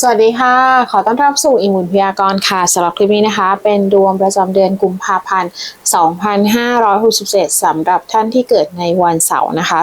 สวัสดีค่ะ ขอต้อนรับสู่อิมุนพยากรณ์ค่ะสำหรับคลิปนี้นะคะ เป็นดวงประจำเดือนกุมภาพันธ์ 2567สำหรับท่านที่เกิดในวันเสาร์นะคะ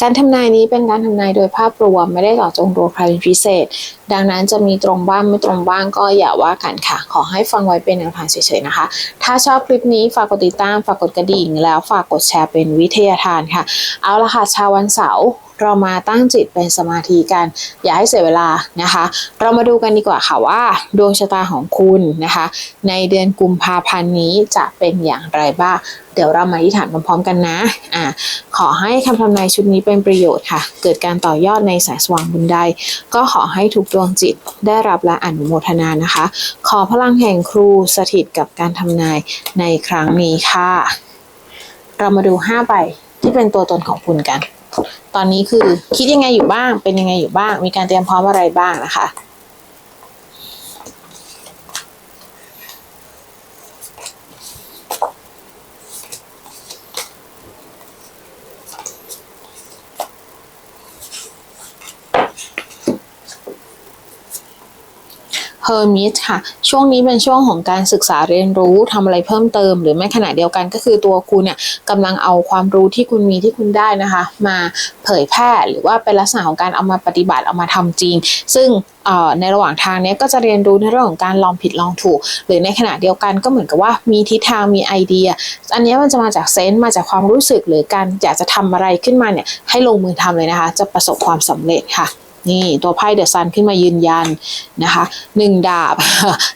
การทำนายนี้เป็นการทำนายโดยภาพรวมไม่ได้เจาะจงตัวใครเป็นพิเศษ ดังนั้นจะมีตรงบ้างไม่ตรงบ้างก็อย่าว่ากันค่ะ ขอให้ฟังไว้เป็นแนวทางเฉยๆนะคะ ถ้าชอบคลิปนี้ฝากกดติดตามฝากกดกระดิ่ง แล้วฝากกดแชร์เป็นวิทยาทานค่ะ เอาละค่ะชาววันเสาร์ เรามาตั้งจิตเป็นสมาธิกัน อย่าให้เสียเวลานะคะ เรามาดูกันดีกว่าค่ะว่า ดวงชะตาของคุณนะคะ ในเดือนกุมภาพันธ์นี้จะเป็นอย่างไรบ้างเดี๋ยวเรามาอธิษฐานพร้อมๆกันนะอ่าขอให้คำทำนายชุดนี้เป็นประโยชน์ค่ะ เกิดการต่อยอดในแสงสว่างบุญใด ก็ขอให้ทุกดวงจิตได้รับและอนุโมทนานะคะ ขอพลังแห่งครูสถิตกับการทำนายในครั้งนี้ค่ะ เรามาดู5ใบที่เป็นตัวตนของคุณกัน ตอนนี้คือคิดยังไงอยู่บ้าง เป็นยังไงอยู่บ้าง มีการเตรียมพร้อมอะไรบ้างนะคะ เฮอร์มิสค่ะ ช่วงนี้เป็นช่วงของการศึกษาเรียนรู้ทำอะไรเพิ่มเติม หรือไม่ขณะเดียวกันก็คือตัวคุณเนี่ยกำลังเอาความรู้ที่คุณมีที่คุณได้นะคะ มาเผยแพร่หรือว่าเป็นลักษณะของการเอามาปฏิบัติเอามาทำจริง ซึ่งในระหว่างทางเนี้ยก็จะเรียนรู้ในเรื่องของการลองผิดลองถูก หรือในขณะเดียวกันก็เหมือนกับว่ามีทิศทางมีไอเดีย อันนี้มันจะมาจากเซนส์มาจากความรู้สึกหรือการอยากจะทำอะไรขึ้นมาเนี่ยให้ลงมือทำเลยนะคะ จะประสบความสำเร็จค่ะ นี่ตัวไพ่เดอะซันขึ้นมายืนยันนะคะหนึ่งดาบ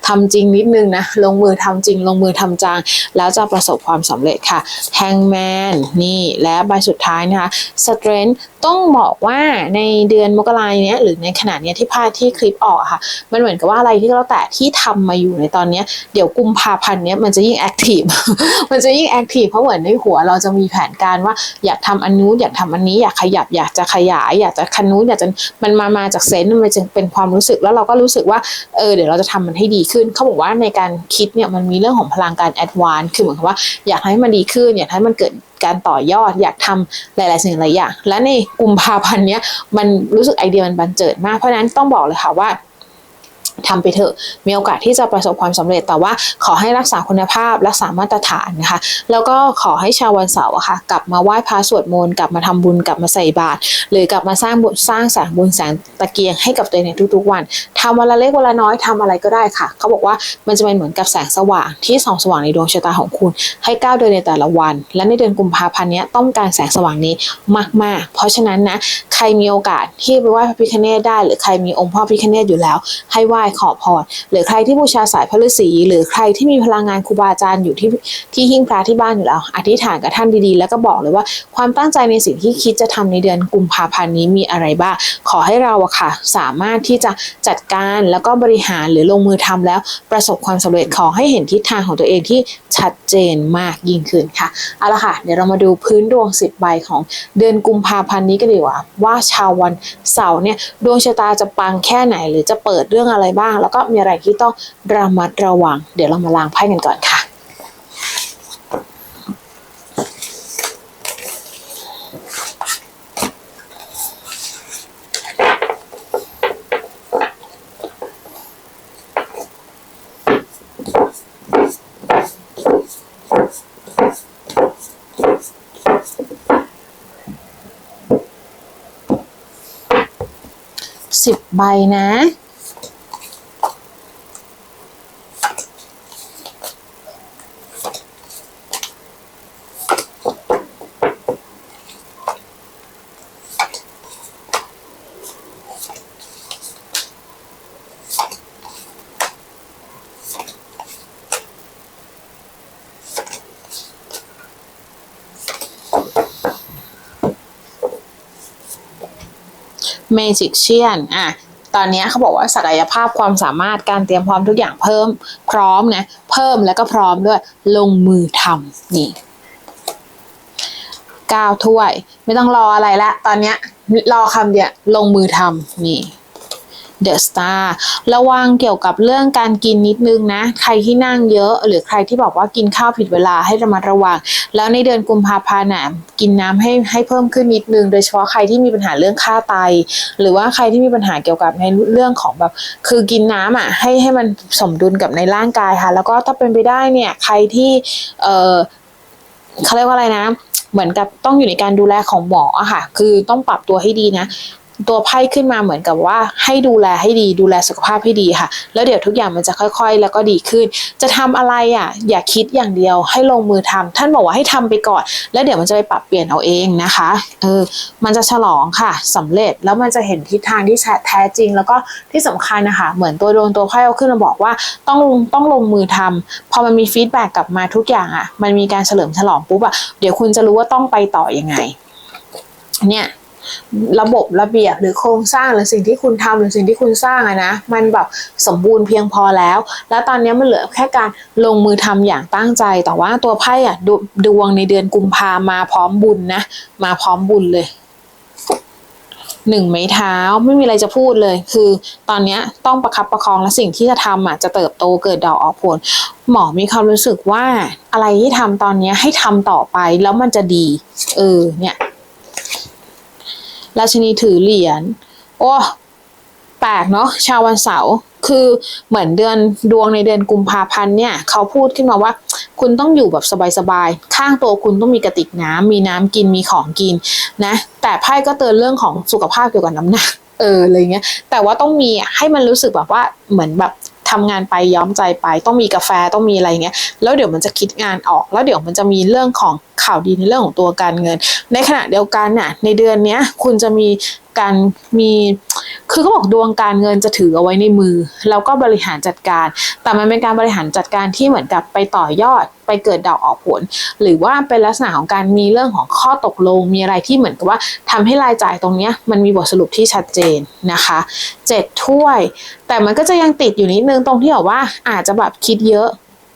ทำจริงนิดนึงนะลงมือทำจริงลงมือทำจัง แล้วจะประสบความสำเร็จค่ะแฮงแมนนี่และใบสุดท้ายนะคะสเตรนต้องบอกว่าในเดือนมกราเนี้ยหรือในขณะเนี้ยที่พาที่คลิปออกค่ะ มันเหมือนกับว่าอะไรที่เราแต่ที่ทำมาอยู่ในตอนเนี้ยเดี๋ยวกุมภาพันธ์เนี้ยมันจะยิ่งแอคทีฟมันจะยิ่งแอคทีฟเพราะเหมือนในหัวเราจะมีแผนการว่าอยากทำอันนู้นอยากทำอันนี้อยากขยับอยากจะขยาย อยากจะคันนู้นอยากจะมันมามาจากเซนต์มันจะเป็นความรู้สึกแล้วเราก็รู้สึกว่าเออเดี๋ยวเราจะทำมันให้ดีขึ้น เขาบอกว่าในการคิดเนี่ยมันมีเรื่องของพลังการแอดวานคือเหมือนกับว่าอยากให้มันดีขึ้น อยากให้มันเกิดการต่อยอดอยากทำหลาย ๆ สิ่งหลายอย่างและในกุมภาพันธ์เนี้ยมันรู้สึกไอเดียมันบันเจิดมากเพราะนั้นต้องบอกเลยค่ะว่า ทำไปเถอะ มีโอกาสที่จะประสบความสำเร็จ แต่ว่าขอให้รักษาคุณภาพ รักษามาตรฐานนะคะ แล้วก็ขอให้ชาววันเสาร์อะค่ะ กลับมาไหว้พระสวดมนต์กลับมาทำบุญกลับมาใส่บาตรหรือกลับมาสร้างบุญสร้างแสงบุญแสงตะเกียงให้กับตัวเองในทุกๆวันทำวันละเล็กวันละน้อยทำอะไรก็ได้ค่ะ เขาบอกว่ามันจะเป็นเหมือนกับแสงสว่างที่ส่องสว่างในดวงชะตาของคุณ ให้ก้าวเดินในแต่ละวัน และในเดือนกุมภาพันธ์นี้ต้องการแสงสว่างนี้มาก ๆ เพราะฉะนั้นนะใครมีโอกาสที่ไปไหว้พระพิฆเนศได้ หรือใครมีองค์พ่อพิฆเนศอยู่แล้ว ให้ไหว้ขอพรหรือใครที่บูชาสายพระฤาษีหรือใครที่มีพลังงานครูบาอาจารย์อยู่ที่ที่หิ้งพระที่บ้านอยู่แล้ว อธิษฐานกับท่านดีๆ แล้วก็บอกเลยว่าความตั้งใจในสิ่งที่คิดจะทำในเดือนกุมภาพันธ์นี้มีอะไรบ้างขอให้เราอะค่ะ สามารถที่จะจัดการแล้วก็บริหารหรือลงมือทำแล้วประสบความสำเร็จขอให้เห็นทิศทางของตัวเองที่ชัดเจนมากยิ่งขึ้นค่ะเอาละค่ะ เดี๋ยวเรามาดูพื้นดวงสิบใบของเดือนกุมภาพันธ์นี้กันดีกว่า ว่าชาววันเสาร์เนี่ยดวงชะตาจะปังแค่ไหนหรือจะเปิดเรื่องอะไรบ้าง แล้วก็มีอะไรที่ต้องระมัดระวัง เดี๋ยวเรามาล้างไพ่กันก่อนค่ะสิบใบนะ เมจิกเชียนอะตอนนี้เขาบอกว่าศักยภาพความสามารถการเตรียมพร้อมทุกอย่างเพิ่มพร้อมนะเพิ่มแล้วก็พร้อมด้วยลงมือทำนี่ก้าวถ้วย ไม่ต้องรออะไรละ ตอนนี้รอคำเดียวลงมือทำนี่ The Star ระวังเกี่ยวกับเรื่องการกินนิดนึงนะ ใครที่นั่งเยอะ หรือใครที่บอกว่ากินข้าวผิดเวลาให้ระมัดระวัง แล้วในเดือนกุมภาพันธ์น่ะกินน้ำให้ให้เพิ่มขึ้นนิดนึง โดยเฉพาะใครที่มีปัญหาเรื่องค่าไต หรือว่าใครที่มีปัญหาเกี่ยวกับในเรื่องของแบบ คือกินน้ำอะให้ให้มันสมดุลกับในร่างกายค่ะ แล้วก็ถ้าเป็นไปได้เนี่ยใครที่เออเขาเรียกว่าอะไรนะ เหมือนกับต้องอยู่ในการดูแลของหมออะค่ะ คือต้องปรับตัวให้ดีนะ ตัวไพ่ขึ้นมาเหมือนกับว่าให้ดูแลให้ดีดูแลสุขภาพให้ดีค่ะ แล้วเดี๋ยวทุกอย่างมันจะค่อยๆ แล้วก็ดีขึ้น จะทำอะไรอะ อย่าคิดอย่างเดียวให้ลงมือทำท่านบอกว่าให้ทำไปก่อน แล้วเดี๋ยวมันจะไปปรับเปลี่ยนเอาเองนะคะเออมันจะฉลองค่ะสำเร็จแล้วมันจะเห็นทิศทางที่แท้จริง แล้วก็ที่สำคัญนะคะเหมือนตัวโดนตัวไพ่เอาขึ้นมาบอกว่าต้องต้องลงมือทำพอมันมีฟีดแบ็กกลับมาทุกอย่างอะ มันมีการเฉลิมฉลองปุ๊บอะเดี๋ยวคุณจะรู้ว่าต้องไปต่อยังไง เนี่ย ระบบระเบียบหรือโครงสร้างหรือสิ่งที่คุณทำหรือสิ่งที่คุณสร้างอะนะมันแบบสมบูรณ์เพียงพอแล้ว แล้วตอนนี้มันเหลือแค่การลงมือทำอย่างตั้งใจ แต่ว่าตัวไพ่อะดดวงในเดือนกุมภามาพร้อมบุญนะ มาพร้อมบุญเลยหนึ่งไม้เท้าไม่มีอะไรจะพูดเลย คือตอนนี้ต้องประคับประคองและสิ่งที่จะทำอะจะเติบโตเกิดดอกออกผล หมอมีความรู้สึกว่าอะไรที่ทำตอนนี้ให้ทำต่อไปแล้วมันจะดี เออเนี่ย ราชินีถือเหรียญ โอ้ แปลกเนาะ ชาววันเสาร์ คือเหมือนเดือนดวงในเดือนกุมภาพันธ์เนี่ย เขาพูดขึ้นมาว่า คุณต้องอยู่แบบสบายๆ ข้างตัวคุณต้องมีกระติกน้ำมีน้ำกิน มีของกินนะ แต่ไพ่ก็เตือนเรื่องของสุขภาพเกี่ยวกับน้ำหนัก เออ อะไรเงี้ย แต่ว่าต้องมีให้มันรู้สึกแบบว่า เหมือนแบบ ทำงานไปย้อมใจไป ต้องมีกาแฟต้องมีอะไรเงี้ยแล้วเดี๋ยวมันจะคิดงานออก แล้วเดี๋ยวมันจะมีเรื่องของข่าวดีในเรื่องของตัวการเงิน ในขณะเดียวกันน่ะในเดือนเนี้ยคุณจะมีการมี คือเขาบอกดวงการเงินจะถือเอาไว้ในมือ แล้วก็บริหารจัดการ แต่มันเป็นการบริหารจัดการที่เหมือนกับไปต่อยอด ไปเกิดดอกออกผล หรือว่าเป็นลักษณะของการมีเรื่องของข้อตกลง มีอะไรที่เหมือนกับว่าทำให้รายจ่ายตรงเนี้ยมันมีบทสรุปที่ชัดเจนนะคะเจ็ดถ้วย แต่มันก็จะยังติดอยู่นิดนึงตรงที่บอกว่าอาจจะแบบคิดเยอะ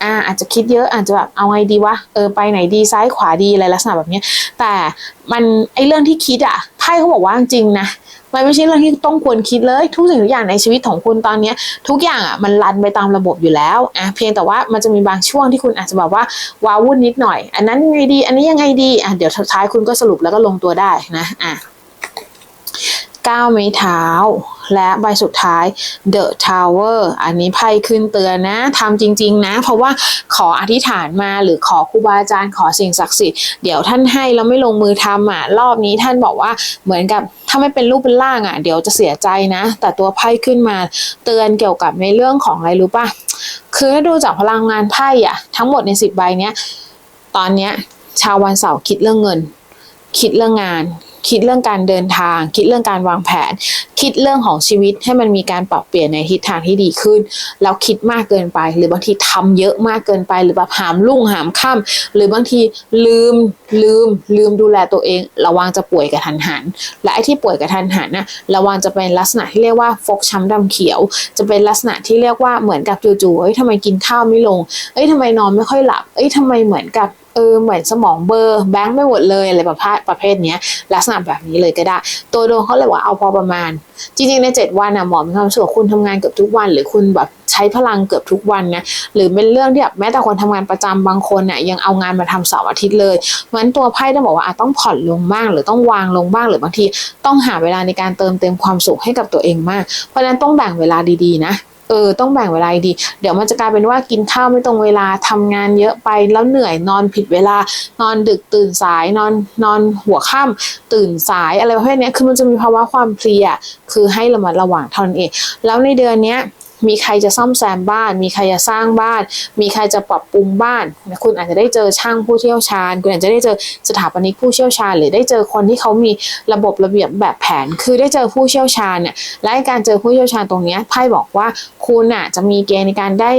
อ่าอาจจะคิดเยอะอาจจะแบบเอาไงดีวะเออไปไหนดีซ้ายขวาดีอะไรลักษณะแบบนี้แต่มันไอเรื่องที่คิดอะไพ่เขาบอกว่าจริงนะ มันไม่ใช่เรื่องที่ต้องควรคิดเลย ทุกสิ่งทุกอย่างในชีวิตของคุณตอนนี้ทุกอย่างอะมันรันไปตามระบบอยู่แล้วอะเพียงแต่ว่ามันจะมีบางช่วงที่คุณอาจจะแบบว่าว้าวุ่นนิดหน่อย อันนั้นยังไงดีอันนี้ยังไงดีอะเดี๋ยวท้ายคุณก็สรุปแล้วก็ลงตัวได้นะอะก้าวไม้เท้า และใบสุดท้าย The Tower อันนี้ไพ่ขึ้นเตือนนะทำจริง ๆ นะ เพราะว่าขออธิษฐานมาหรือขอครูบาอาจารย์ขอสิ่งศักดิ์สิทธิ์เดี๋ยวท่านให้แล้วไม่ลงมือทำอะรอบนี้ท่านบอกว่าเหมือนกับถ้าไม่เป็นรูปเป็นร่างอะเดี๋ยวจะเสียใจนะ แต่ตัวไพ่ขึ้นมาเตือนเกี่ยวกับในเรื่องของอะไรรู้ป่ะคือถ้าดูจากพลังงานไพ่อะทั้งหมดในสิบใบเนี้ยตอนเนี้ยชาววันเสาร์คิดเรื่องเงิน คิดเรื่องงาน คิดเรื่องการเดินทาง คิดเรื่องการวางแผน คิดเรื่องของชีวิตให้มันมีการปรับเปลี่ยนในทิศทางที่ดีขึ้น แล้วคิดมากเกินไป หรือบางทีทำเยอะมากเกินไป หรือแบบหามลุ่งหามค่ำหรือบางทีลืมลืมลืมดูแลตัวเอง ระวังจะป่วยกระทันหัน และไอ้ที่ป่วยกระทันหันน่ะระวังจะเป็นลักษณะที่เรียกว่าฟกช้ำดำเขียว จะเป็นลักษณะที่เรียกว่าเหมือนกับจู่ๆเอ้ยทำไมกินข้าวไม่ลง เอ้ยทำไมนอนไม่ค่อยหลับ เอ้ยทำไมเหมือนกับ ออเหมือนสมองเบลอร์แบงค์ไม่หมดเลยอะไรประเภทประเภทนี้ลักษณะแบบนี้เลยก็ได้ ตัวดวงเขาเลยว่าเอาพอประมาณ จริงๆใน 7 วันอะหมอมีความรู้สึกว่าคุณทำงานเกือบทุกวัน หรือคุณแบบใช้พลังเกือบทุกวันนะหรือเป็นเรื่องที่แบบแม้แต่คนทำงานประจำบางคนเนี่ยยังเอางานมาทำเสาร์อาทิตย์เลยเพราะนั้นตัวไพ่ต้องบอกว่าอาจต้องผ่อนลงบ้าง หรือต้องวางลงบ้าง หรือบางทีต้องหาเวลาในการเติมเต็มความสุขให้กับตัวเองมาก เพราะฉะนั้นต้องแบ่งเวลาดีๆนะ เออต้องแบ่งเวลาดี เดี๋ยวมันจะกลายเป็นว่ากินข้าวไม่ตรงเวลาทำงานเยอะไปแล้วเหนื่อยนอนผิดเวลา นอนดึกตื่นสายนอนนอนหัวค่ำตื่นสายอะไรประเภทนี้คือมันจะมีภาวะความเพลียคือให้ระมัดระวังเท่านั้นเอง แล้วในเดือนเนี้ย มีใครจะซ่อมแซมบ้าน มีใครจะสร้างบ้าน มีใครจะปรับปรุงบ้าน คุณอาจจะได้เจอช่างผู้เชี่ยวชาญ คุณอาจจะได้เจอสถาปนิกผู้เชี่ยวชาญ หรือได้เจอคนที่เขามีระบบระเบียบแบบแผน คือได้เจอผู้เชี่ยวชาญเนี่ย และการเจอผู้เชี่ยวชาญตรงนี้ไพ่บอกว่าคุณอะจะมีเกณฑ์ในการได้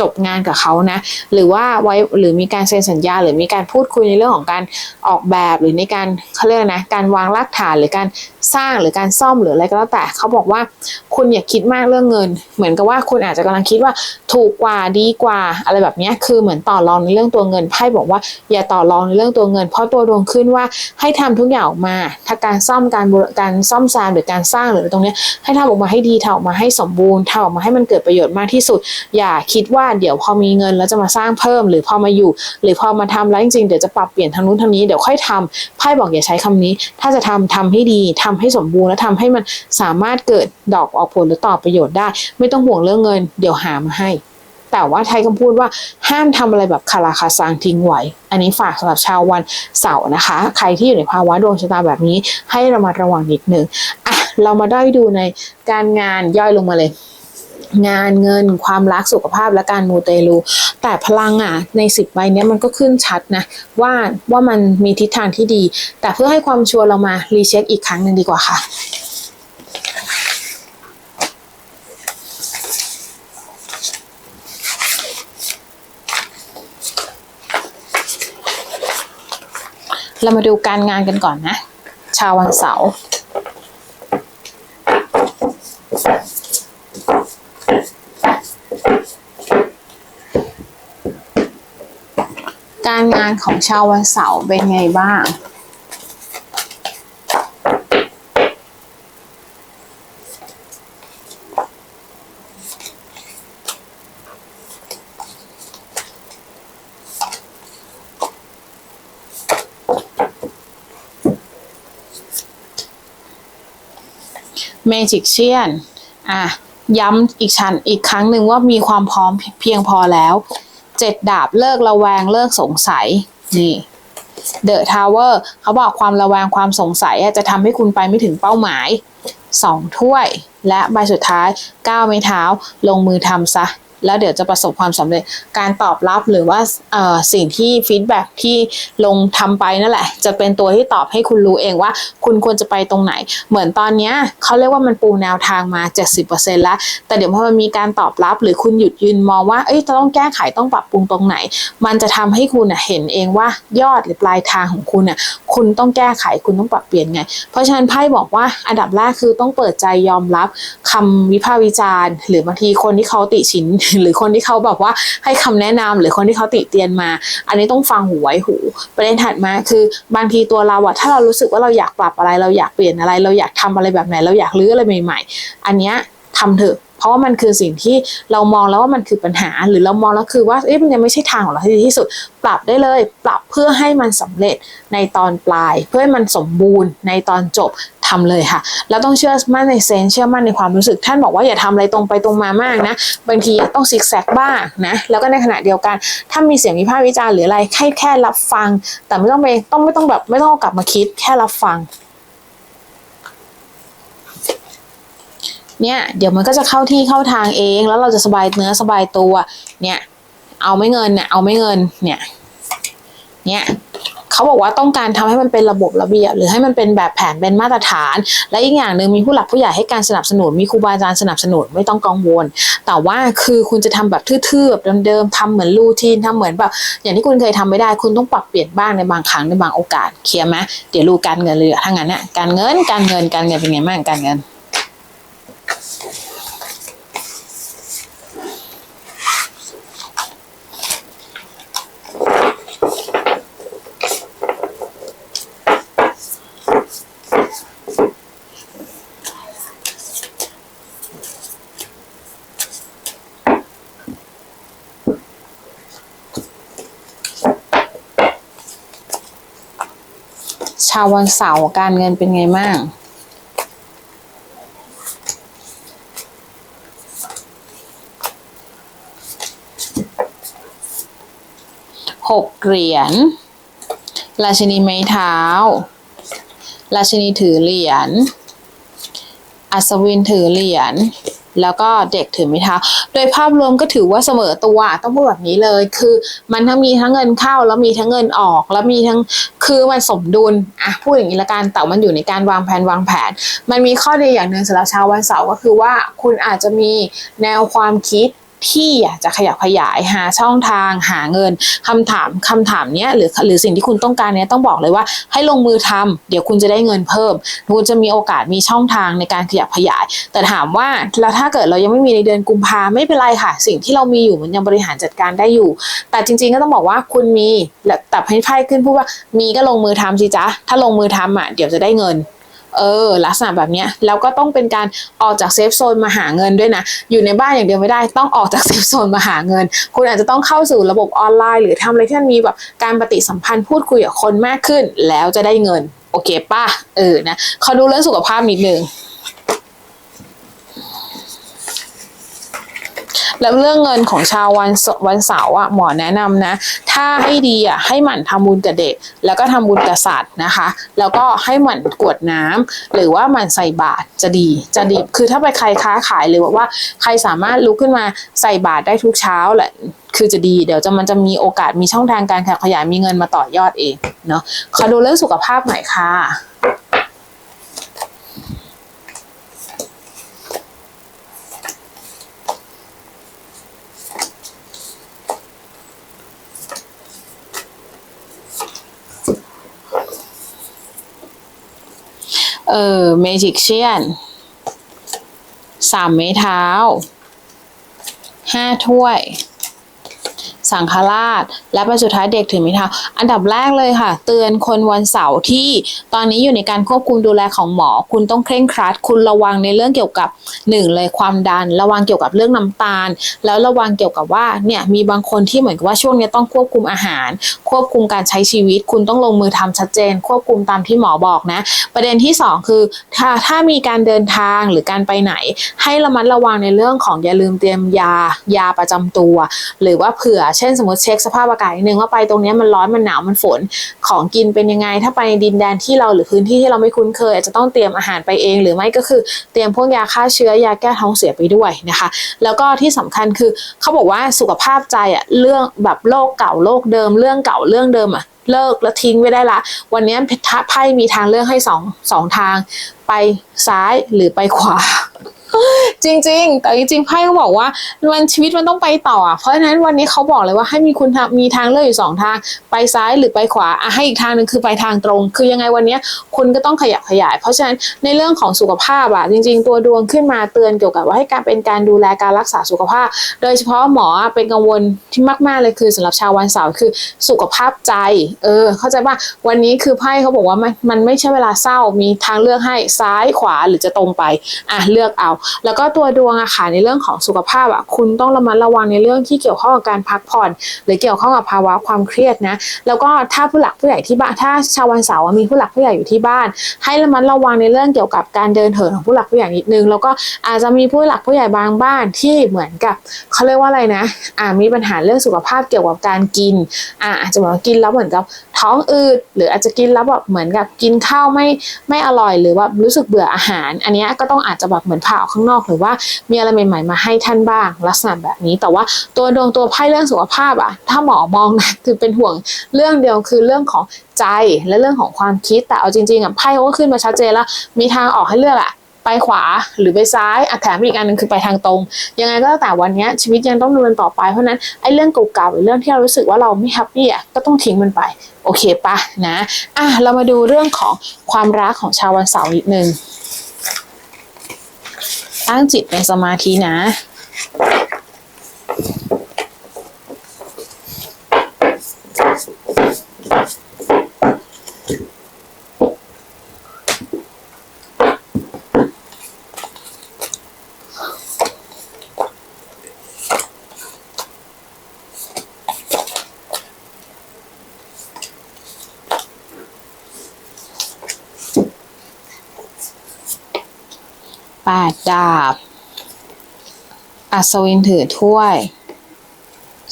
จบงานกับเขานะ หรือว่าไว้หรือมีการเซ็นสัญญา หรือมีการพูดคุยในเรื่องของการออกแบบหรือในการเขาเรียกนะการวางรากฐานหรือการสร้างหรือการซ่อมหรืออะไรก็แล้วแต่เขาบอกว่าคุณอย่าคิดมากเรื่องเงิน เหมือนกับว่าคุณอาจจะกำลังคิดว่าถูกกว่าดีกว่าอะไรแบบนี้คือเหมือนต่อรองในเรื่องตัวเงินไพ่บอกว่าอย่าต่อรองในเรื่องตัวเงิน เพราะตัวดวงขึ้นว่าให้ทำทุกอย่างออกมาถ้าการซ่อมการการซ่อมแซมหรือการสร้างหรือตรงนี้ให้ทำออกมาให้ดีทำออกมาให้สมบูรณ์ทำออกมาให้มันเกิดประโยชน์มากที่สุด อย่าคิดว่าเดี๋ยวพอมีเงินแล้วจะมาสร้างเพิ่ม หรือพอมาอยู่ หรือพอมาทำแล้วจริงๆเดี๋ยวจะปรับเปลี่ยนทางนู้นทางนี้เดี๋ยวค่อยทำไพ่บอกอย่าใช้คำนี้ ถ้าจะทำทำให้ดีทำให้สมบูรณ์และทำให้มันสามารถเกิดดอกออกผลหรือต่อประโยชน์ได้ ไม่ต้องห่วงเรื่องเงิน เดี๋ยวหามาให้ แต่ว่าไทยคำพูดว่าห้ามทำอะไรแบบคาราคาซังทิ้งไว้ อันนี้ฝากสำหรับชาววันเสาร์นะคะ ใครที่อยู่ในภาวะดวงชะตาแบบนี้ให้ระมัดระวังนิดนึงอะเรามาได้ดูในการงานย่อยลงมาเลย งานเงินความรักสุขภาพและการมูเตลู แต่พลังอะในสิบใบนี้มันก็ขึ้นชัดนะ ว่าว่ามันมีทิศทางที่ดี แต่เพื่อให้ความชัวร์เรามารีเช็คอีกครั้งหนึ่งดีกว่าค่ะเรามาดูการงานกันก่อนนะ ชาววันเสาร์ การงานของชาววันเสาร์เป็นไงบ้าง เมจิกเชียน อะ ย้ำอีกชั้นอีกครั้งหนึ่งว่ามีความพร้อมเพียงพอแล้ว เจ็ดดาบเลิกระแวงเลิกสงสัยนี่เดอะทาวเวอร์เขาบอกความระแวงความสงสัยจะทำให้คุณไปไม่ถึงเป้าหมายสองถ้วย และใบสุดท้ายก้าวไม่เท้า ลงมือทำซะ แล้วเดี๋ยวจะประสบความสำเร็จการตอบรับหรือว่าสิ่งที่ฟีดแบ็กที่ลงทำไปนั่นแหละ จะเป็นตัวที่ตอบให้คุณรู้เองว่า คุณควรจะไปตรงไหน เหมือนตอนเนี้ยเขาเรียกว่ามันปูแนวทางมา 70%แล้ว แต่เดี๋ยวพอมันมีการตอบรับ หรือคุณหยุดยืนมองว่าเอ้ยจะต้องแก้ไขต้องปรับปรุงตรงไหน มันจะทำให้คุณเห็นเองว่ายอดหรือปลายทางของคุณน่ะคุณต้องแก้ไขคุณต้องปรับเปลี่ยนไง เพราะฉะนั้นไพ่บอกว่าอันดับแรกคือต้องเปิดใจยอมรับคำวิพากษ์วิจารณ์ หรือบางทีคนที่เขาติชินหรือคนที่เขาแบบว่าให้คำแนะนำหรือคนที่เขาติเตียนมา อันนี้ต้องฟังหูไว้หู ประเด็นถัดมาคือบางทีตัวเราอะถ้าเรารู้สึกว่าเราอยากปรับอะไร เราอยากเปลี่ยนอะไร เราอยากทำอะไรแบบไหน เราอยากรื้ออะไรใหม่ ๆ อันเนี้ยทำเถอะเพราะว่ามันคือสิ่งที่เรามองแล้วว่ามันคือปัญหา หรือเรามองแล้วคือว่าเอ๊ะมันยังไม่ใช่ทางของเราที่ดีที่สุด ปรับได้เลย ปรับเพื่อให้มันสำเร็จในตอนปลาย เพื่อให้มันสมบูรณ์ในตอนจบ ทำเลยค่ะ แล้วต้องเชื่อมั่นในเซนส์เชื่อมั่นในความรู้สึก ท่านบอกว่าอย่าทำอะไรตรงไปตรงมามากนะ บางทีต้องซิกแซกบ้างนะ แล้วก็ในขณะเดียวกัน ถ้ามีเสียงวิพากษ์วิจารณ์หรืออะไรแค่แค่รับฟัง แต่ไม่ต้องไปต้องไม่ต้องแบบไม่ต้องเอากลับมาคิดแค่รับฟังเนี่ยเดี๋ยวมันก็จะเข้าที่เข้าทางเองแล้วเราจะสบายเนื้อสบายตัวเนี่ยเอาไม่เงินเนี่ยเอาไม่เงินเนี่ยเนี่ย เขาบอกว่าต้องการทำให้มันเป็นระบบระเบียบ หรือให้มันเป็นแบบแผนเป็นมาตรฐาน และอีกอย่างหนึ่งมีผู้หลักผู้ใหญ่ให้การสนับสนุน มีครูบาอาจารย์สนับสนุนไม่ต้องกังวล แต่ว่าคือคุณจะทำแบบทื่อๆแบบเดิมๆทำเหมือนรูทีนทำเหมือนแบบอย่างที่คุณเคยทำไม่ได้ คุณต้องปรับเปลี่ยนบ้างในบางครั้งในบางโอกาสเคลียร์ไหมเดี๋ยวรู้การเงินเลยถ้างั้นเนี่ยการเงินการเงินการเงินเป็นไงบ้างการเงิน ชาววันเสาร์การเงินเป็นไงบ้างหกเหรียญ ราชินีไม้เท้า ราชินีถือเหรียญ อัศวินถือเหรียญ แล้วก็เด็กถือไม้เท้า โดยภาพรวมก็ถือว่าเสมอตัวต้องพูดแบบนี้เลย คือมันทั้งมีทั้งเงินเข้าแล้วมีทั้งเงินออก แล้วมีทั้งคือมันสมดุลอะพูดอย่างนี้ละกันแต่มันอยู่ในการวางแผนวางแผน มันมีข้อดีอย่างหนึ่งสำหรับชาววันเสาร์ก็คือว่าคุณอาจจะมีแนวความคิด ที่อยากจะขยับขยายหาช่องทางหาเงินคำถามคำถามเนี้ยหรือหรือสิ่งที่คุณต้องการเนี้ยต้องบอกเลยว่าให้ลงมือทำเดี๋ยวคุณจะได้เงินเพิ่ม คุณจะมีโอกาสมีช่องทางในการขยับขยาย แต่ถามว่าแล้วถ้าเกิดเรายังไม่มีในเดือนกุมภาไม่เป็นไรค่ะ สิ่งที่เรามีอยู่มันยังบริหารจัดการได้อยู่ แต่จริง ๆ ก็ต้องบอกว่าคุณมีและแต่ให้ไพ่ขึ้นพูดว่ามีก็ลงมือทำสิจ๊ะถ้าลงมือทำอะเดี๋ยวจะได้เงิน เออลักษณะแบบนี้แล้วก็ต้องเป็นการออกจากเซฟโซนมาหาเงินด้วยนะ อยู่ในบ้านอย่างเดียวไม่ได้ต้องออกจากเซฟโซนมาหาเงิน คุณอาจจะต้องเข้าสู่ระบบออนไลน์ หรือทำอะไรที่มันมีแบบการปฏิสัมพันธ์พูดคุยกับคนมากขึ้น แล้วจะได้เงิน โอเคป่ะเออนะขอดูเรื่องสุขภาพนิดนึง แล้วเรื่องเงินของชาววันเสวันเสาร์อะหมอแนะนำนะ ถ้าให้ดีอะให้หมั่นทำบุญกับเด็ก แล้วก็ทำบุญกับสัตว์นะคะ แล้วก็ให้หมั่นกวดน้ำหรือว่าหมั่นใส่บาตรจะดีจะดีคือถ้าไปใครค้าขายหรือว่าใครสามารถลุกขึ้นมาใส่บาตรได้ทุกเช้าแหละคือจะดีเดี๋ยวจะมันจะมีโอกาสมีช่องทางการขยายมีเงินมาต่อยอดเองเนาะขอดูเรื่องสุขภาพหน่อยค่ะ เออเมจิกเชียนสามไม้เท้าห้าถ้วย สังฆราช และประสุดท้ายเด็กถือไม้เท้าอันดับแรกเลยค่ะ เตือนคนวันเสาร์ที่ตอนนี้อยู่ในการควบคุมดูแลของหมอ คุณต้องเคร่งครัด คุณระวังในเรื่องเกี่ยวกับหนึ่งเลยความดัน ระวังเกี่ยวกับเรื่องน้ำตาล แล้วระวังเกี่ยวกับว่าเนี่ยมีบางคนที่เหมือนกับว่าช่วงนี้ต้องควบคุมอาหาร ควบคุมการใช้ชีวิต คุณต้องลงมือทำชัดเจน ควบคุมตามที่หมอบอกนะ ประเด็นที่สองคือถ้าถ้ามีการเดินทางหรือการไปไหน ให้ระมัดระวังในเรื่องของอย่าลืมเตรียมยายาประจำตัว หรือว่าเผื่อเช่นสมมติเช็คสภาพอากาศนิดนึงว่าไปตรงนี้มันร้อนมันหนาวมันฝนของกินเป็นยังไง ถ้าไปในดินแดนที่เราหรือพื้นที่ที่เราไม่คุ้นเคยอาจจะต้องเตรียมอาหารไปเอง หรือไม่ก็คือเตรียมพวกยาฆ่าเชื้อยาแก้ท้องเสียไปด้วยนะคะ แล้วก็ที่สำคัญคือเขาบอกว่าสุขภาพใจอะเรื่องแบบโรคเก่าโรคเดิม เรื่องเก่าเรื่องเดิมอะเลิกแล้วทิ้งไว้ได้ละ วันนี้ไพ่มีทางเลือกให้สองสองทาง ไปซ้ายหรือไปขวา จริง ๆ แต่จริงๆไพ่เขาบอกว่ามันชีวิตมันต้องไปต่ออะเพราะฉะนั้นวันนี้เขาบอกเลยว่าให้มีคุณมีทางเลือกอยู่สองทาง ไปซ้ายหรือไปขวาอะให้อีกทางหนึ่งคือไปทางตรง คือยังไงวันนี้คุณก็ต้องขยับขยาย เพราะฉะนั้นในเรื่องของสุขภาพอะจริง ๆ ตัวดวงขึ้นมาเตือนเกี่ยวกับว่าให้การเป็นการดูแลการรักษาสุขภาพ โดยเฉพาะหมอเป็นกังวลที่มากๆเลยคือสำหรับชาววันเสาร์คือสุขภาพใจ เออ เข้าใจป่ะวันนี้คือไพ่เขาบอกว่ามันมันไม่ใช่เวลาเศร้ามีทางเลือกให้ซ้ายขวาหรือจะตรงไปอะเลือกเอาแล้วก็ตัวดวงอะค่ะในเรื่องของสุขภาพอะคุณต้องระมัดระวังในเรื่องที่เกี่ยวข้องกับการพักผ่อน หรือเกี่ยวข้องกับภาวะความเครียดนะแล้วก็ถ้าผู้หลักผู้ใหญ่ที่บ้านถ้าชาววันเสาร์มีผู้หลักผู้ใหญ่อยู่ที่บ้าน ให้ระมัดระวังในเรื่องเกี่ยวกับการเดินเหินของผู้หลักผู้ใหญ่นิดนึง แล้วก็อาจจะมีผู้หลักผู้ใหญ่บางบ้านที่เหมือนกับเขาเรียกว่าอะไรนะอ่ามีปัญหาเรื่องสุขภาพเกี่ยวกับการกินอ่าอาจจะเหมือนกินแล้วเหมือนกับท้องอืดหรืออาจจะกินแล้วแบบเหมือนกับกินข้าวไม่ไม่อร่อย หรือว่ารู้สึกเบื่ออาหาร อันนี้ก็ต้องอาจจะแบบเหมือนผ่าออกข้างนอกหรือว่ามีอะไรใหม่ๆมาให้ท่านบ้าง ลักษณะแบบนี้ แต่ว่าตัวดวงตัวไพ่เรื่องสุขภาพอะถ้าหมอมองนะคือเป็นห่วงเรื่องเดียวคือเรื่องของใจและเรื่องของความคิดแต่เอาจริงๆอะไพ่เขาก็ขึ้นมาชัดเจนแล้ว มีทางออกให้เลือกอะไปขวาหรือไปซ้ายอะแถมอีกอันหนึงคือไปทางตรง ยังไงก็แต่วันนี้ชีวิตยังต้องดำเนินต่อไปเพราะฉะนั้นไอ้เรื่องเก่าๆหรือเรื่องที่เรารู้สึกว่าเราไม่แฮปปี้อะก็ต้องทิ้งมันไป โอเคปะนะอะเรามาดูเรื่องของความรักของชาววันเสาร์นิดนึง ตั้งจิตเป็นสมาธินะ แปดดาบ อัศวินถือถ้วย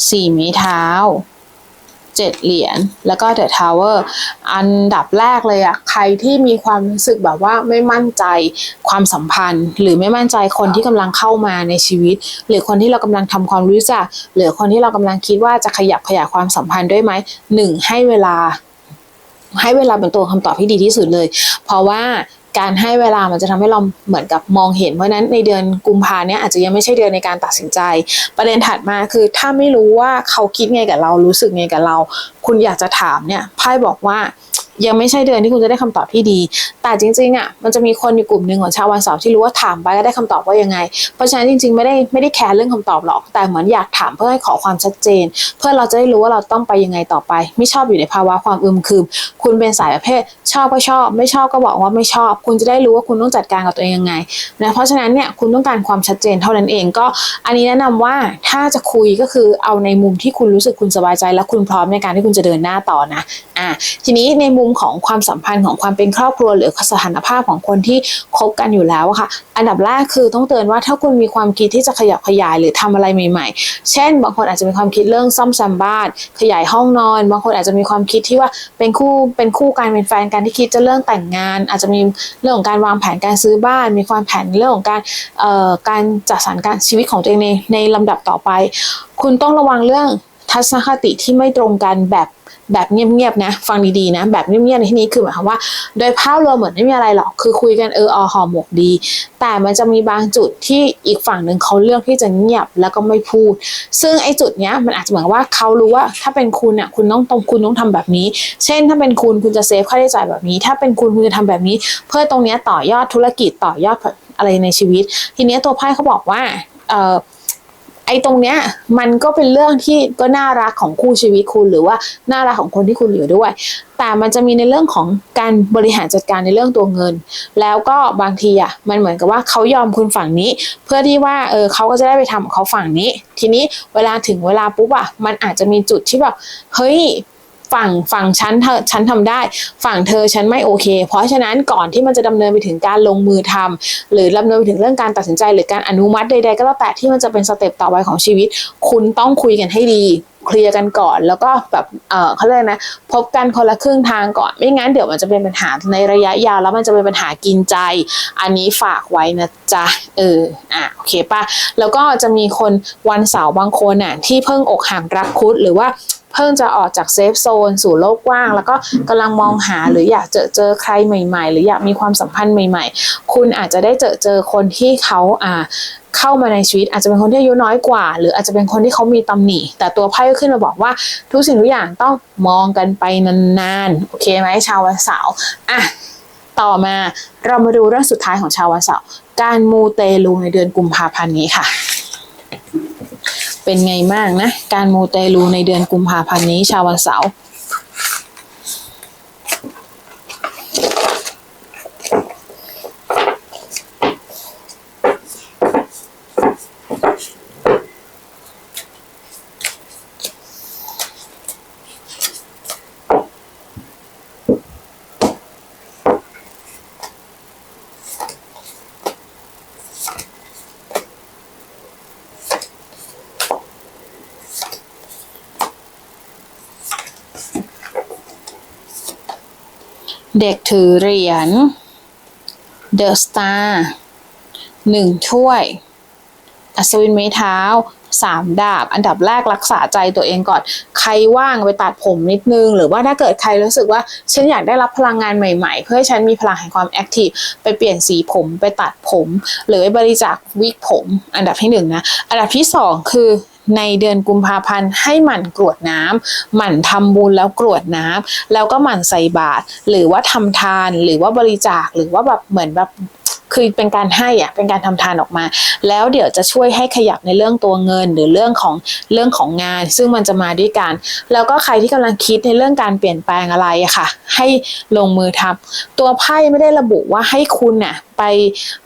สี่ไม้เท้า เจ็ดเหรียญ แล้วก็เดอะทาวเวอร์ อันดับแรกเลยอะใครที่มีความรู้สึกแบบว่าไม่มั่นใจความสัมพันธ์ หรือไม่มั่นใจคนที่กำลังเข้ามาในชีวิต หรือคนที่เรากำลังทำความรู้จัก หรือคนที่เรากำลังคิดว่าจะขยับขยายความสัมพันธ์ด้วยไหม หนึ่งให้เวลาให้เวลาเป็นตัวคำตอบที่ดีที่สุดเลย เพราะว่า การให้เวลามันจะทำให้เราเหมือนกับมองเห็น เพราะนั้นในเดือนกุมภาเนี้ยอาจจะยังไม่ใช่เดือนในการตัดสินใจ ประเด็นถัดมาคือถ้าไม่รู้ว่าเขาคิดไงกับเรารู้สึกไงกับเรา คุณอยากจะถามเนี่ยไพ่บอกว่า ยังไม่ใช่เดือนที่คุณจะได้คำตอบที่ดี แต่จริงๆอะมันจะมีคนอยู่กลุ่มหนึ่งของชาววันเสาร์ที่รู้ว่าถามไปก็ได้คำตอบว่ายังไง เพราะฉะนั้นจริงๆไม่ได้ไม่ได้แคร์เรื่องคำตอบหรอก แต่เหมือนอยากถามเพื่อให้ขอความชัดเจน เพื่อเราจะได้รู้ว่าเราต้องไปยังไงต่อไป ไม่ชอบอยู่ในภาวะความอึมครึมคุณเป็นสายประเภท ชอบก็ชอบ ไม่ชอบก็บอกว่าไม่ชอบ คุณจะได้รู้ว่าคุณต้องจัดการกับตัวเองยังไงนะเพราะฉะนั้นเนี่ยคุณต้องการความชัดเจนเท่านั้นเองก็ อันนี้แนะนำว่าถ้าจะคุยก็คือเอาในมุมที่คุณรู้สึกคุณสบายใจ และคุณพร้อมในการที่คุณจะเดินหน้าต่อนะอ่าทีนี้ในมุมของความสัมพันธ์ของความเป็นครอบครัว หรือสถานภาพของคนที่คบกันอยู่แล้วอะค่ะ อันดับแรกคือต้องเตือนว่าถ้าคุณมีความคิดที่จะขยับขยายหรือทำอะไรใหม่ ๆ เช่น บางคนอาจจะมีความคิดเรื่องซ่อมแซมบ้าน ขยายห้องนอน บางคนอาจจะมีความคิดที่ว่าเป็นคู่เป็นคู่กันเป็นแฟนกันที่คิดจะเรื่องแต่งงาน อาจจะมีเรื่องของการวางแผนการซื้อบ้าน มีความแผนเรื่องของการเอ่อการจัดสรรการชีวิตของตัวเองในในลำดับต่อไป คุณต้องระวังเรื่องทัศนคติที่ไม่ตรงกันแบบ แบบเงียบๆนะฟังดีๆนะ แบบเงียบๆในที่นี้คือหมายความว่า โดยภาพรวมเหมือนไม่มีอะไรหรอกคือคุยกันเอออหอหมกดี แต่มันจะมีบางจุดที่อีกฝั่งหนึ่งเขาเลือกที่จะเงียบแล้วก็ไม่พูด ซึ่งไอ้จุดเนี้ยมันอาจจะเหมือนว่าเขารู้ว่าถ้าเป็นคุณอะคุณต้องต้องคุณต้องทำแบบนี้ เช่นถ้าเป็นคุณคุณจะเซฟค่าใช้จ่ายแบบนี้ ถ้าเป็นคุณคุณจะทำแบบนี้ เพื่อตรงเนี้ยต่อยอดธุรกิจต่อยอดอะไรในชีวิต ทีเนี้ยตัวไพ่เขาบอกว่าเออ อ้ตรงเนี้ยมันก็เป็นเรื่องที่ก็น่ารักของคู่ชีวิตคุณหรือว่าน่ารักของคนที่คุณอยู่ด้วย แต่มันจะมีในเรื่องของการบริหารจัดการในเรื่องตัวเงิน แล้วก็บางทีอะมันเหมือนกับว่าเขายอมคุณฝั่งนี้ เพื่อที่ว่าเออเขาก็จะได้ไปทำของเขาฝั่งนี้ ทีนี้เวลาถึงเวลาปุ๊บอะมันอาจจะมีจุดที่แบบเฮ้ย ฝั่งฝั่งฉันเธอฉันทำได้ ฝั่งเธอฉันไม่โอเค เพราะฉะนั้นก่อนที่มันจะดำเนินไปถึงการลงมือทำหรือดำเนินไปถึงเรื่องการตัดสินใจ หรือการอนุมัติใดๆก็แล้วแต่ที่มันจะเป็นสเต็ปต่อไปของชีวิต คุณต้องคุยกันให้ดีเคลียร์กันก่อนแล้วก็แบบเออเขาเรียกนะพบกันคนละครึ่งทางก่อน ไม่งั้นเดี๋ยวมันจะเป็นปัญหาในระยะยาวแล้วมันจะเป็นปัญหากินใจ อันนี้ฝากไว้นะจ๊ะเอออะโอเคป่ะแล้วก็จะมีคนวันเสาร์บางคนน่ะที่เพิ่งอกหักรักคุดหรือว่า เพิ่งจะออกจากเซฟโซนสู่โลกกว้าง แล้วก็กำลังมองหาหรืออยากเจอเจอใครใหม่ๆ หรืออยากมีความสัมพันธ์ใหม่ๆ คุณอาจจะได้เจอเจอคนที่เขาอ่าเข้ามาในชีวิตอาจจะเป็นคนที่อายุน้อยกว่า หรืออาจจะเป็นคนที่เขามีตำหนิ แต่ตัวไพ่ก็ขึ้นมาบอกว่าทุกสิ่งทุกอย่างต้องมองกันไปนานๆโอเคไหมชาววันเสาร์อะต่อมาเรามาดูเรื่องสุดท้ายของชาววันเสาร์การมูเตลูในเดือนกุมภาพันธ์นี้ค่ะ เป็นไงบ้างนะ การมูเตลูในเดือนกุมภาพันธ์นี้ชาววันเสาร์ เด็กถือเหรียญเดอะสตาร์หนึ่งถ้วย อัศวินไม้เท้าสามดาบ อันดับแรกรักษาใจตัวเองก่อน ใครว่างไปตัดผมนิดนึง หรือว่าถ้าเกิดใครรู้สึกว่า ฉันอยากได้รับพลังงานใหม่ๆ เพื่อให้ฉันมีพลังแห่งความแอคทีฟไปเปลี่ยนสีผมไปตัดผม หรือไปบริจาควิกผม อันดับที่หนึ่งนะ อันดับที่สองคือ ในเดือนกุมภาพันธ์ให้หมั่นกรวดน้ำหมั่นทำบุญแล้วกรวดน้ำแล้วก็หมั่นใส่บาตรหรือว่าทำทานหรือว่าบริจาคหรือว่าแบบเหมือนแบบ คือเป็นการให้อะเป็นการทำทานออกมา แล้วเดี๋ยวจะช่วยให้ขยับในเรื่องตัวเงินหรือเรื่องของเรื่องของงาน ซึ่งมันจะมาด้วยกัน แล้วก็ใครที่กำลังคิดในเรื่องการเปลี่ยนแปลงอะไรอะค่ะ ให้ลงมือทำตัวไพ่ไม่ได้ระบุว่าให้คุณน่ะไป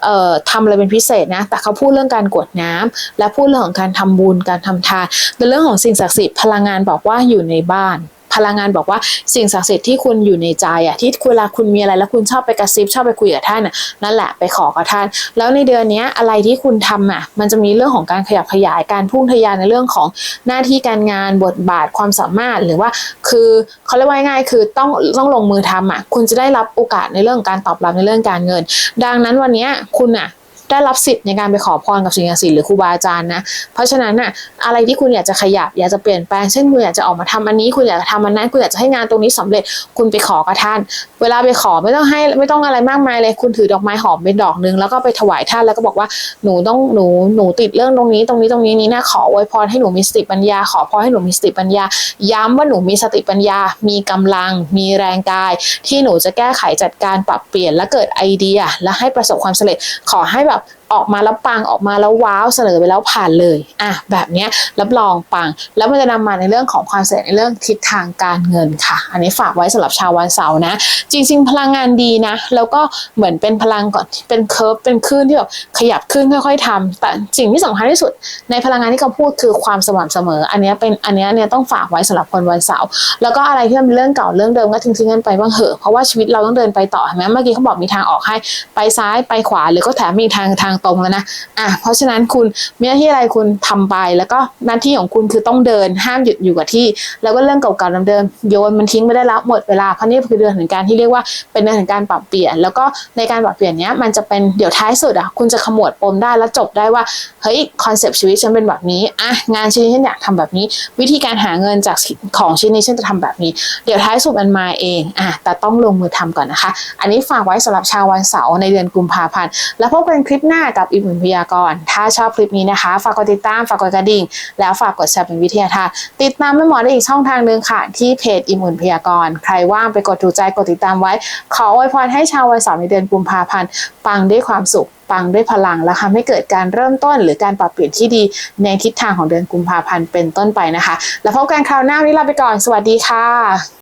เอ่อทำอะไรเป็นพิเศษนะ แต่เขาพูดเรื่องการกรวดน้ำและพูดเรื่องของการทำบุญการทำทานในเรื่องของสิ่งศักดิ์สิทธิ์พลังงานบอกว่าอยู่ในบ้าน พลังงานบอกว่าสิ่งศักดิ์สิทธิ์ที่คุณอยู่ในใจอะที่เวลาคุณมีอะไรแล้วคุณชอบไปกระซิบชอบไปคุยกับท่านอะนั่นแหละไปขอกับท่าน แล้วในเดือนนี้อะไรที่คุณทำอะมันจะมีเรื่องของการขยับขยายการพุ่งทะยานในเรื่องของหน้าที่การงานบทบาทความสามารถหรือว่าคือเขาเรียกว่าง่ายคือต้องต้องลงมือทำอะคุณจะได้รับโอกาสในเรื่องการตอบรับในเรื่องการเงิน ดังนั้นวันนี้คุณอะ ได้รับสิทธิ์ในการไปขอพรกับสิ่งศักดิ์สิทธิ์หรือครูบาอาจารย์นะ เพราะฉะนั้นน่ะอะไรที่คุณอยากจะขยับ อยากจะเปลี่ยนแปลงเช่นคุณอยากจะออกมาทำอันนี้ คุณอยากจะทำอันนั้น คุณอยากจะให้งานตรงนี้สำเร็จคุณไปขอกับท่าน เวลาไปขอไม่ต้องให้ไม่ต้องอะไรมากมายเลย คุณถือดอกไม้หอมเป็นดอกหนึงแล้วก็ไปถวายท่านแล้วก็บอกว่าหนูต้องหนูหนูติดเรื่องตรงนี้ตรงนี้ตรงนี้นี้นะขออวยพรให้หนูมีสติปัญญา ขอพรให้หนูมีสติปัญญา ย้ำว่าหนูมีสติปัญญา มีกำลัง มีแรงกาย ที่หนูจะแก้ไขจัดการปรับเปลี่ยนและเกิดไอเดีย และให้ประสบความสำเร็จขอให้แบบ up. ออกมาแล้วปังออกมาแล้วว้าวเสนอไปแล้วผ่านเลยอะแบบเนี้ยรับรองปัง แล้วมันจะนำมาในเรื่องของความเสร็จในเรื่องทิศทางการเงินค่ะ อันนี้ฝากไว้สำหรับชาววันเสาร์นะ จริง ๆ พลังงานดีนะ แล้วก็เหมือนเป็นพลังก่อนเป็นเคิร์ฟเป็นคลื่นที่แบบขยับขึ้นค่อย ๆทำแต่สิ่งที่สำคัญที่สุด ในพลังงานที่เขาพูดคือความสม่ำเสมอ อันนี้เป็นอันนี้เนี่ยต้องฝากไว้สำหรับคนวันเสาร์แล้วก็อะไรที่เป็นเรื่องเก่าเรื่องเดิมก็ทิ้งๆกันไปบ้างเหอะเพราะว่าชีวิตเราต้องเดินไปต่อเห็นไหมเมื่อกี้เขาบอกมีทางออกให้ไปซ้ายไปขวาหรือก็แถมมีทางทางตรงแล้วนะอะเพราะฉะนั้นคุณมีหน้าที่อะไรคุณทำไป แล้วก็หน้าที่ของคุณคือต้องเดินห้ามหยุดอยู่กับที่ แล้วก็เรื่องเก่าๆเดิมๆโยนมันทิ้งไปได้แล้วหมดเวลาเพราะนี่คือเดือนแห่งการที่เรียกว่าเป็นเดือนแห่งการปรับเปลี่ยน แล้วก็ในการปรับเปลี่ยนเนี้ยมันจะเป็นเดี๋ยวท้ายสุดอะคุณจะขมวดปมได้แล้วจบได้ว่าเฮ้ยคอนเซปต์ชีวิตฉันเป็นแบบนี้อะงานชิ้นนี้ฉันอยากทำแบบนี้ วิธีการหาเงินจากของชิ้นนี้ฉันจะทำแบบนี้ เดี๋ยวท้ายสุดมันมาเองอะแต่ต้องลงมือทำก่อนนะคะ อันนี้ฝากไว้สำหรับชาววันเสาร์ในเดือนกุมภาพันธ์แล้วพบกันคลิปหน้ากับอีกหนึ่งพยากรณ์ถ้าชอบคลิปนี้นะคะ ฝากกดติดตาม ฝากกดกระดิ่ง แล้วฝากกดแชร์เป็นวิทยาทาน ติดตามแม่หมอได้อีกช่องทางหนึ่งค่ะ ที่เพจอิมมุนพยากรณ์ใครว่างไปกดถูกใจกดติดตามไว้ ขออวยพรให้ชาววันเสาร์ในเดือนกุมภาพันธ์ปังด้วยความสุขปังด้วยพลังและทำให้เกิดการเริ่มต้น หรือการปรับเปลี่ยนที่ดีในทิศทางของเดือนกุมภาพันธ์เป็นต้นไปนะคะ แล้วพบกันคราวหน้าวันนี้ลาไปก่อน สวัสดีค่ะ